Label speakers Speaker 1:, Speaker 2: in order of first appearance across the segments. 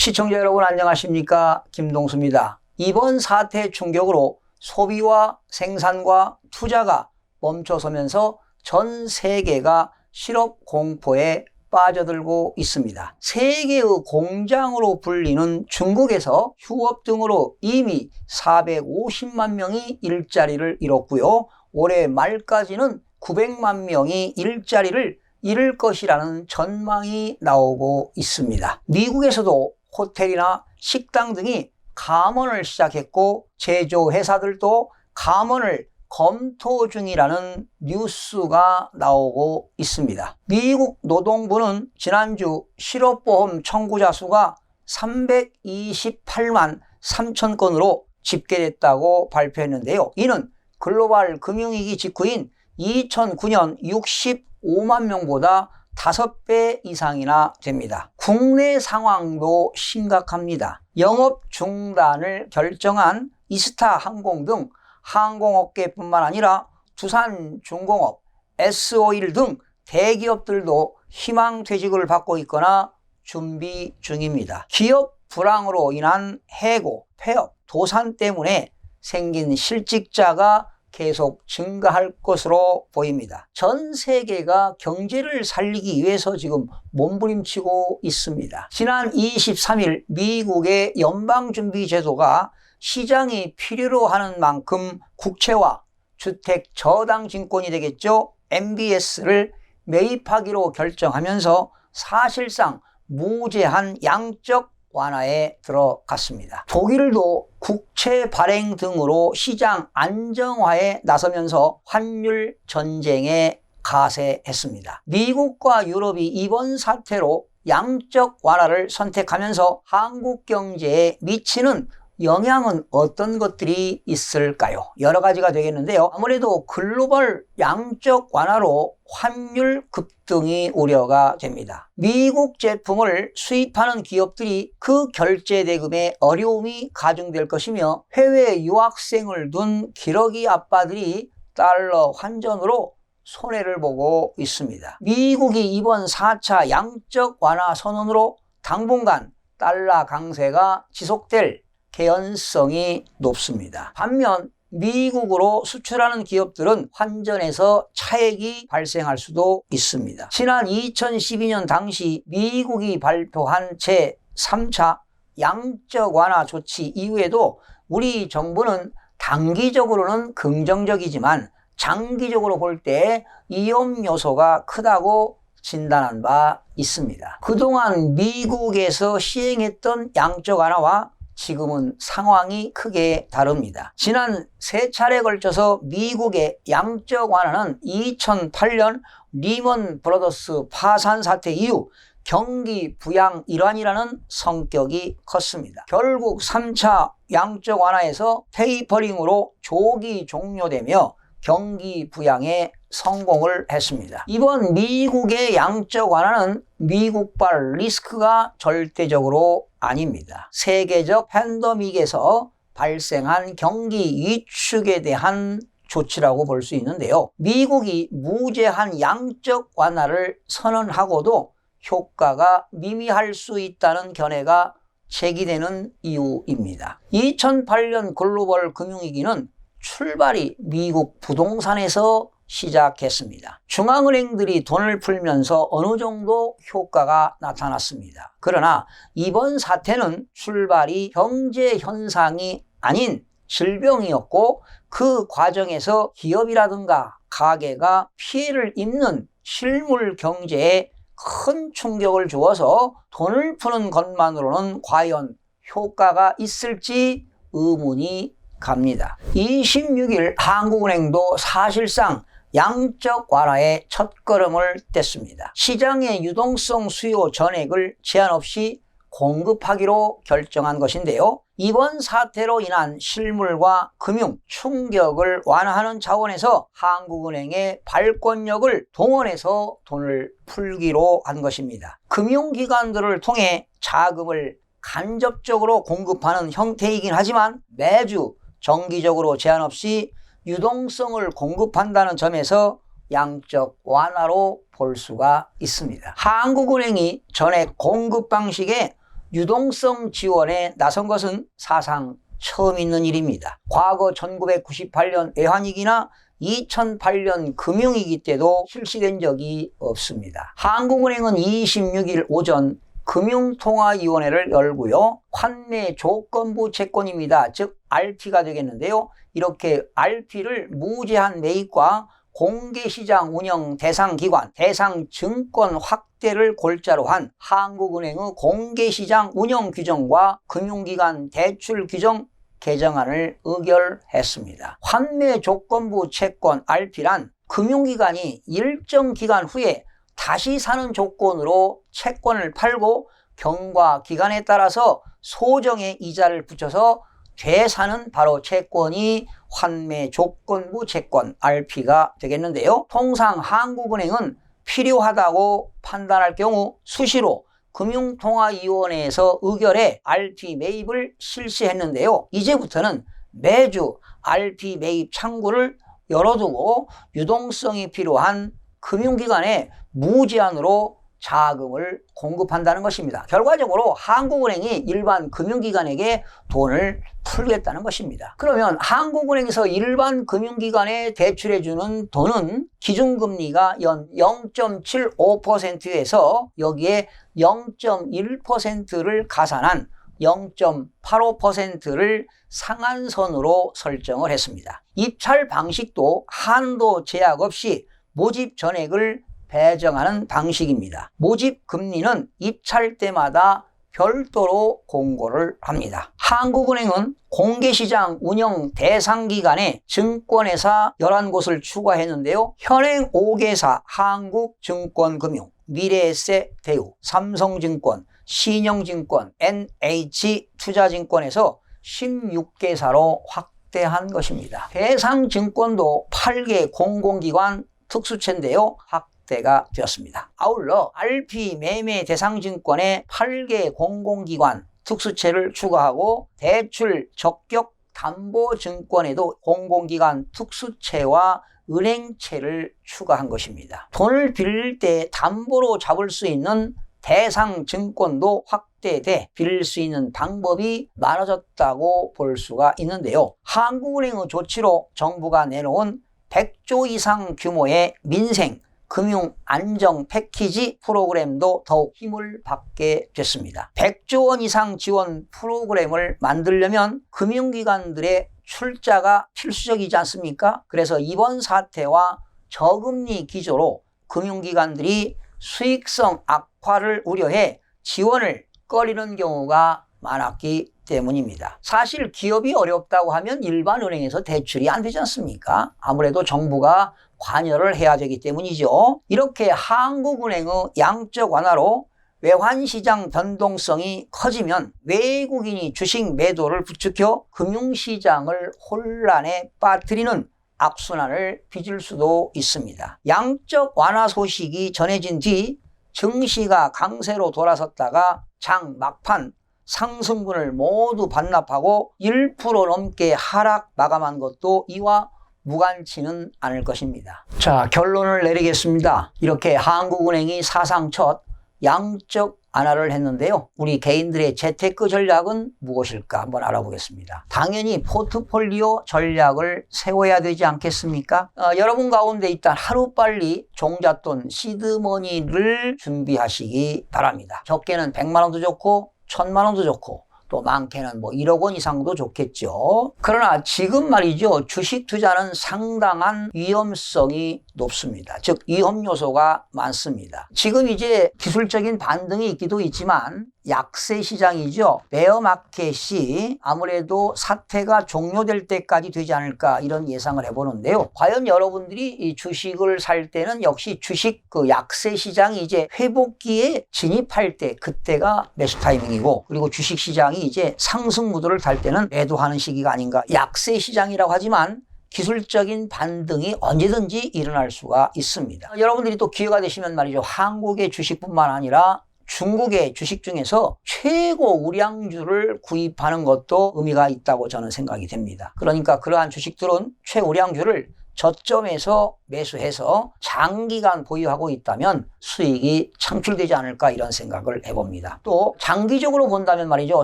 Speaker 1: 시청자 여러분 안녕하십니까 김동수입니다. 이번 사태 충격으로 소비와 생산과 투자가 멈춰서면서 전 세계가 실업 공포에 빠져들고 있습니다. 세계의 공장으로 불리는 중국에서 휴업 등으로 이미 450만 명이 일자리를 잃었고요. 올해 말까지는 900만 명이 일자리를 잃을 것이라는 전망이 나오고 있습니다. 미국에서도 호텔이나 식당 등이 감원을 시작했고 제조회사들도 감원을 검토 중이라는 뉴스가 나오고 있습니다. 미국 노동부는 지난주 실업보험 청구자 수가 328만 3천 건으로 집계됐다고 발표했는데요. 이는 글로벌 금융위기 직후인 2009년 65만 명보다 5배 이상이나 됩니다. 국내 상황도 심각합니다. 영업 중단을 결정한 이스타 항공 등 항공업계뿐만 아니라 두산 중공업, S-오일 등 대기업들도 희망 퇴직을 받고 있거나 준비 중입니다. 기업 불황으로 인한 해고, 폐업, 도산 때문에 생긴 실직자가 계속 증가할 것으로 보입니다. 전 세계가 경제를 살리기 위해서 지금 몸부림치고 있습니다. 지난 23일 미국의 연방준비제도가 시장이 필요로 하는 만큼 국채와 주택 저당 증권이 되겠죠. MBS를 매입하기로 결정하면서 사실상 무제한 양적 완화에 들어갔습니다. 독일도 국채 발행 등으로 시장 안정화에 나서면서 환율 전쟁에 가세했습니다. 미국과 유럽이 이번 사태로 양적 완화를 선택하면서 한국 경제에 미치는 영향은 어떤 것들이 있을까요? 여러 가지가 되겠는데요. 아무래도 글로벌 양적 완화로 환율 급등이 우려가 됩니다. 미국 제품을 수입하는 기업들이 그 결제 대금에 어려움이 가중될 것이며 해외 유학생을 둔 기러기 아빠들이 달러 환전으로 손해를 보고 있습니다. 미국이 이번 4차 양적 완화 선언으로 당분간 달러 강세가 지속될 개연성이 높습니다. 반면 미국으로 수출하는 기업들은 환전에서 차액이 발생할 수도 있습니다. 지난 2012년 당시 미국이 발표한 제 3차 양적 완화 조치 이후에도 우리 정부는 단기적으로는 긍정적이지만 장기적으로 볼 때 위험 요소가 크다고 진단한 바 있습니다. 그동안 미국에서 시행했던 양적 완화와 지금은 상황이 크게 다릅니다. 지난 세 차례 걸쳐서 미국의 양적 완화는 2008년 리먼 브로더스 파산 사태 이후 경기 부양 일환이라는 성격이 컸습니다. 결국 3차 양적 완화에서 테이퍼링으로 조기 종료되며 경기 부양에 성공을 했습니다. 이번 미국의 양적 완화는 미국발 리스크가 절대적으로 아닙니다. 세계적 팬더믹에서 발생한 경기 위축에 대한 조치라고 볼 수 있는데요. 미국이 무제한 양적 완화를 선언하고도 효과가 미미할 수 있다는 견해가 제기되는 이유입니다. 2008년 글로벌 금융위기는 출발이 미국 부동산에서 시작했습니다. 중앙은행들이 돈을 풀면서 어느 정도 효과가 나타났습니다. 그러나 이번 사태는 출발이 경제 현상이 아닌 질병이었고 그 과정에서 기업이라든가 가게가 피해를 입는 실물 경제에 큰 충격을 주어서 돈을 푸는 것만으로는 과연 효과가 있을지 의문이 갑니다. 26일 한국은행도 사실상 양적 완화의 첫걸음을 뗐습니다. 시장의 유동성 수요 전액을 제한 없이 공급하기로 결정한 것인데요. 이번 사태로 인한 실물과 금융 충격을 완화하는 차원에서 한국은행의 발권력을 동원해서 돈을 풀기로 한 것입니다. 금융기관들을 통해 자금을 간접적으로 공급하는 형태이긴 하지만 매주 정기적으로 제한 없이 유동성을 공급한다는 점에서 양적 완화로 볼 수가 있습니다. 한국은행이 전액 공급 방식의 유동성 지원에 나선 것은 사상 처음 있는 일입니다. 과거 1998년 외환위기나 2008년 금융위기 때도 실시된 적이 없습니다. 한국은행은 26일 오전 금융통화위원회를 열고요. 환매 조건부 채권입니다. 즉 RP가 되겠는데요. 이렇게 RP를 무제한 매입과 공개시장 운영 대상 기관, 대상 증권 확대를 골자로 한 한국은행의 공개시장 운영 규정과 금융기관 대출 규정 개정안을 의결했습니다. 환매 조건부 채권 RP란 금융기관이 일정 기간 후에 다시 사는 조건으로 채권을 팔고 경과 기간에 따라서 소정의 이자를 붙여서 되사는 바로 채권이 환매 조건부 채권 RP가 되겠는데요. 통상 한국은행은 필요하다고 판단할 경우 수시로 금융통화위원회에서 의결해 RP 매입을 실시했는데요. 이제부터는 매주 RP 매입 창구를 열어두고 유동성이 필요한 금융기관에 무제한으로 자금을 공급한다는 것입니다. 결과적으로 한국은행이 일반 금융기관에게 돈을 풀겠다는 것입니다. 그러면 한국은행에서 일반 금융기관에 대출해주는 돈은 기준금리가 연 0.75%에서 여기에 0.1%를 가산한 0.85%를 상한선으로 설정을 했습니다. 입찰 방식도 한도 제약 없이 모집 전액을 배정하는 방식입니다. 모집 금리는 입찰 때마다 별도로 공고를 합니다. 한국은행은 공개시장 운영 대상기관에 증권회사 11곳을 추가했는데요. 현행 5개사 한국증권금융, 미래에셋 대우, 삼성증권, 신영증권, NH투자증권에서 16개사로 확대한 것입니다. 대상 증권도 8개 공공기관 특수체인데요. 확대가 되었습니다. 아울러 RP 매매 대상증권의 8개 공공기관 특수체를 추가하고 대출 적격 담보증권에도 공공기관 특수체와 은행체를 추가한 것입니다. 돈을 빌릴 때 담보로 잡을 수 있는 대상 증권도 확대돼 빌릴 수 있는 방법이 많아졌다고 볼 수가 있는데요. 한국은행의 조치로 정부가 내놓은 100조 이상 규모의 민생 금융 안정 패키지 프로그램도 더욱 힘을 받게 됐습니다. 100조 원 이상 지원 프로그램을 만들려면 금융기관들의 출자가 필수적이지 않습니까? 그래서 이번 사태와 저금리 기조로 금융기관들이 수익성 악화를 우려해 지원을 꺼리는 경우가 많았기 때문입니다. 사실 기업이 어렵다고 하면 일반 은행에서 대출이 안 되지 않습니까? 아무래도 정부가 관여를 해야 되기 때문이죠. 이렇게 한국은행의 양적 완화로 외환시장 변동성이 커지면 외국인이 주식 매도를 부추겨 금융시장을 혼란에 빠뜨리는 악순환을 빚을 수도 있습니다. 양적 완화 소식이 전해진 뒤 증시가 강세로 돌아섰다가 장 막판 상승분을 모두 반납하고 1% 넘게 하락 마감한 것도 이와 무관치는 않을 것입니다. 자, 결론을 내리겠습니다. 이렇게 한국은행이 사상 첫 양적 완화를 했는데요. 우리 개인들의 재테크 전략은 무엇일까 한번 알아보겠습니다. 당연히 포트폴리오 전략을 세워야 되지 않겠습니까? 어, 여러분 가운데 일단 하루빨리 종잣돈 시드머니를 준비하시기 바랍니다. 적게는 100만 원도 좋고 1000만 원도 좋고 또 많게는 뭐 1억 원 이상도 좋겠죠. 그러나 지금 말이죠. 주식 투자는 상당한 위험성이 높습니다. 즉, 위험 요소가 많습니다. 지금 이제 기술적인 반등이 있기도 있지만 약세 시장이죠. 베어 마켓이 아무래도 사태가 종료될 때까지 되지 않을까 이런 예상을 해보는데요. 과연 여러분들이 이 주식을 살 때는 역시 주식 그 약세 시장이 이제 회복기에 진입할 때 그때가 매수 타이밍이고 그리고 주식 시장이 이제 상승 무도를 탈 때는 매도하는 시기가 아닌가. 약세 시장이라고 하지만 기술적인 반등이 언제든지 일어날 수가 있습니다. 여러분들이 또 기회가 되시면 말이죠. 한국의 주식뿐만 아니라 중국의 주식 중에서 최고 우량주를 구입하는 것도 의미가 있다고 저는 생각이 됩니다. 그러니까 그러한 주식들은 최우량주를 저점에서 매수해서 장기간 보유하고 있다면 수익이 창출되지 않을까 이런 생각을 해봅니다. 또 장기적으로 본다면 말이죠.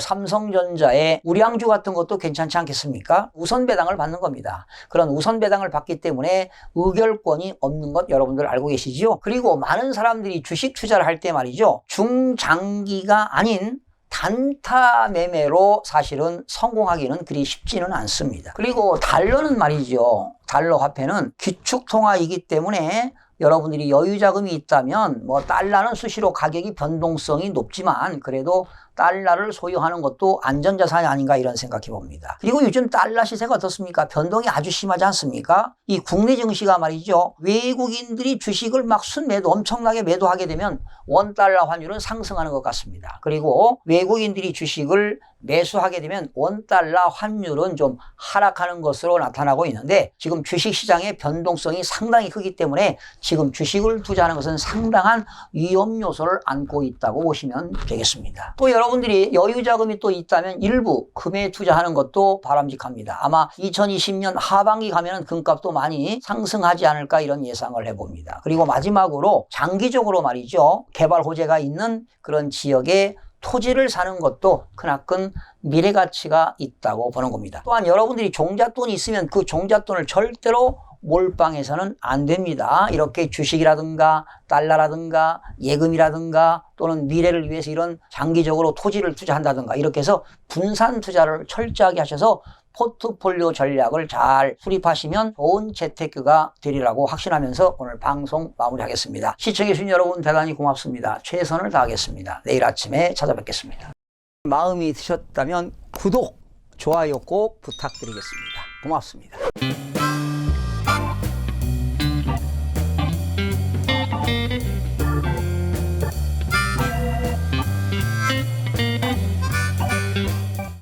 Speaker 1: 삼성전자의 우량주 같은 것도 괜찮지 않겠습니까? 우선 배당을 받는 겁니다. 그런 우선 배당을 받기 때문에 의결권이 없는 것 여러분들 알고 계시지요? 그리고 많은 사람들이 주식 투자를 할 때 말이죠. 중장기가 아닌 단타 매매로 사실은 성공하기는 그리 쉽지는 않습니다. 그리고 달러는 말이죠. 달러 화폐는 기축 통화이기 때문에 여러분들이 여유 자금이 있다면 뭐 달러는 수시로 가격이 변동성이 높지만 그래도 달러를 소유하는 것도 안전자산이 아닌가 이런 생각해 봅니다. 그리고 요즘 달러 시세가 어떻습니까? 변동이 아주 심하지 않습니까? 이 국내 증시가 말이죠. 외국인들이 주식을 막 순매도 엄청나게 매도하게 되면 원달러 환율은 상승하는 것 같습니다. 그리고 외국인들이 주식을 매수하게 되면 원달러 환율은 좀 하락하는 것으로 나타나고 있는데 지금 주식 시장의 변동성이 상당히 크기 때문에 지금 주식을 투자하는 것은 상당한 위험 요소를 안고 있다고 보시면 되겠습니다. 또 여러분들이 여유 자금이 또 있다면 일부 금에 투자하는 것도 바람직합니다. 아마 2020년 하반기 가면은 금값도 많이 상승하지 않을까 이런 예상을 해봅니다. 그리고 마지막으로 장기적으로 말이죠. 개발 호재가 있는 그런 지역에 토지를 사는 것도 크나큰 미래 가치가 있다고 보는 겁니다. 또한 여러분들이 종잣돈이 있으면 그 종잣돈을 절대로 몰빵해서는 안 됩니다. 이렇게 주식이라든가 달러라든가 예금이라든가 또는 미래를 위해서 이런 장기적으로 토지를 투자한다든가 이렇게 해서 분산 투자를 철저하게 하셔서 포트폴리오 전략을 잘 수립하시면 좋은 재테크가 되리라고 확신하면서 오늘 방송 마무리하겠습니다. 시청해주신 여러분 대단히 고맙습니다. 최선을 다하겠습니다. 내일 아침에 찾아뵙겠습니다. 마음이 드셨다면 구독, 좋아요 꼭 부탁드리겠습니다. 고맙습니다.